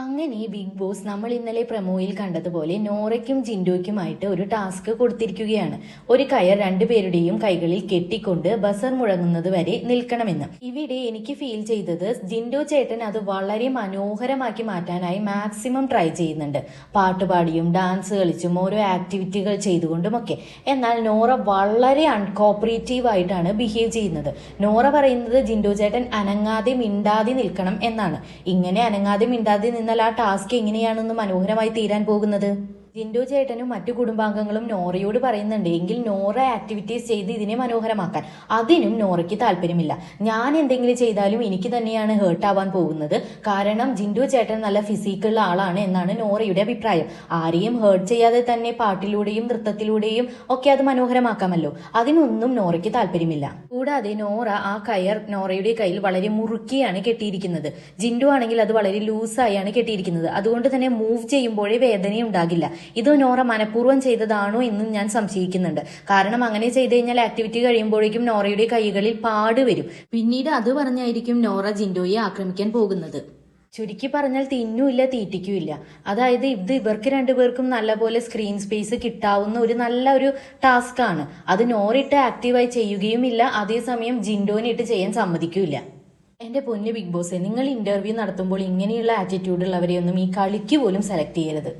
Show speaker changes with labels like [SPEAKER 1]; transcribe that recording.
[SPEAKER 1] അങ്ങനെ big boss നമ്മൾ ഇന്നലെ പ്രമോയിൽ കണ്ടതുപോലെ നോറയ്ക്കും ജിൻഡോയ്ക്കുമായിട്ട് ഒരു ടാസ്ക് കൊടുത്തിരിക്കുകയാണ്. ഒരു കയർ രണ്ടുപേരുടെയും കൈകളിൽ കെട്ടിക്കൊണ്ട് ബസർ മുഴങ്ങുന്നത് വരെ നിൽക്കണമെന്ന്. ഇവിടെ എനിക്ക് ഫീൽ ചെയ്തത് ജിൻഡോ ചേട്ടൻ അത് വളരെ മനോഹരമാക്കി മാറ്റാനായി മാക്സിമം ട്രൈ ചെയ്യുന്നുണ്ട്. പാട്ടുപാടിയും ഡാൻസ് കളിച്ചും ഓരോ ആക്ടിവിറ്റികൾ ചെയ്തുകൊണ്ടുമൊക്കെ. എന്നാൽ നോറ വളരെ അൺകോപ്പറേറ്റീവ് ആയിട്ടാണ് ബിഹേവ് ചെയ്യുന്നത്. നോറ പറയുന്നത് ജിൻഡോ ചേട്ടൻ അനങ്ങാതെ മിണ്ടാതെ നിൽക്കണം എന്നാണ്. ഇങ്ങനെ അനങ്ങാതെ മിണ്ടാതെ നിന്നാൽ ആ ടാസ്ക് എങ്ങനെയാണെന്ന് മനോഹരമായി തീരാൻ പോകുന്നത്? ജിൻഡോ ചേട്ടനും മറ്റു കുടുംബാംഗങ്ങളും നോറയോട് പറയുന്നുണ്ട് എങ്കിൽ നോറ ആക്ടിവിറ്റീസ് ചെയ്ത് ഇതിനെ മനോഹരമാക്കാൻ. അതിനും നോറയ്ക്ക് താല്പര്യമില്ല. ഞാൻ എന്തെങ്കിലും ചെയ്താലും എനിക്ക് തന്നെയാണ് ഹേർട്ടാവാൻ പോകുന്നത്. കാരണം ജിൻഡോ ചേട്ടൻ നല്ല ഫിസിക്കുള്ള ആളാണ് എന്നാണ് നോറയുടെ അഭിപ്രായം. ആരെയും ഹേർട്ട് ചെയ്യാതെ തന്നെ പാട്ടിലൂടെയും നൃത്തത്തിലൂടെയും ഒക്കെ അത് മനോഹരമാക്കാമല്ലോ. അതിനൊന്നും നോറയ്ക്ക് താല്പര്യമില്ല. കൂടാതെ നോറ ആ കയർ നോറയുടെ കയ്യിൽ വളരെ മുറുക്കിയാണ് കെട്ടിയിരിക്കുന്നത്. ജിൻഡു ആണെങ്കിൽ അത് വളരെ ലൂസായാണ് കെട്ടിയിരിക്കുന്നത്. അതുകൊണ്ട് തന്നെ മൂവ് ചെയ്യുമ്പോഴേ വേദനയുണ്ടാകില്ല. ഇത് നോറ മനഃപൂർവം ചെയ്തതാണോ എന്നും ഞാൻ സംശയിക്കുന്നുണ്ട്. കാരണം അങ്ങനെ ചെയ്തു കഴിഞ്ഞാൽ ആക്ടിവിറ്റി കഴിയുമ്പോഴേക്കും നോറയുടെ കൈകളിൽ പാട് വരും. പിന്നീട് അത് പറഞ്ഞായിരിക്കും നോറ ജിൻഡോയെ ആക്രമിക്കാൻ പോകുന്നത്. ചുരുക്കി പറഞ്ഞാൽ തിന്നുമില്ല തീറ്റിക്കുമില്ല. അതായത് ഇത് ഇവർക്ക് രണ്ടുപേർക്കും നല്ലപോലെ സ്ക്രീൻ സ്പേസ് കിട്ടാവുന്ന ഒരു നല്ല ഒരു ടാസ്ക് ആണ്. അത് നോറിട്ട് ആക്റ്റീവായി ചെയ്യുകയുമില്ല അതേസമയം ജിൻഡോനിട്ട് ചെയ്യാൻ സമ്മതിക്കില്ല. എന്റെ പൊന്നു ബിഗ് ബോസ് നിങ്ങൾ ഇന്റർവ്യൂ നടത്തുമ്പോൾ ഇങ്ങനെയുള്ള ആറ്റിറ്റ്യൂഡ് ഉള്ളവരെയൊന്നും ഈ കളിക്ക് പോലും സെലക്ട് ചെയ്യരുത്.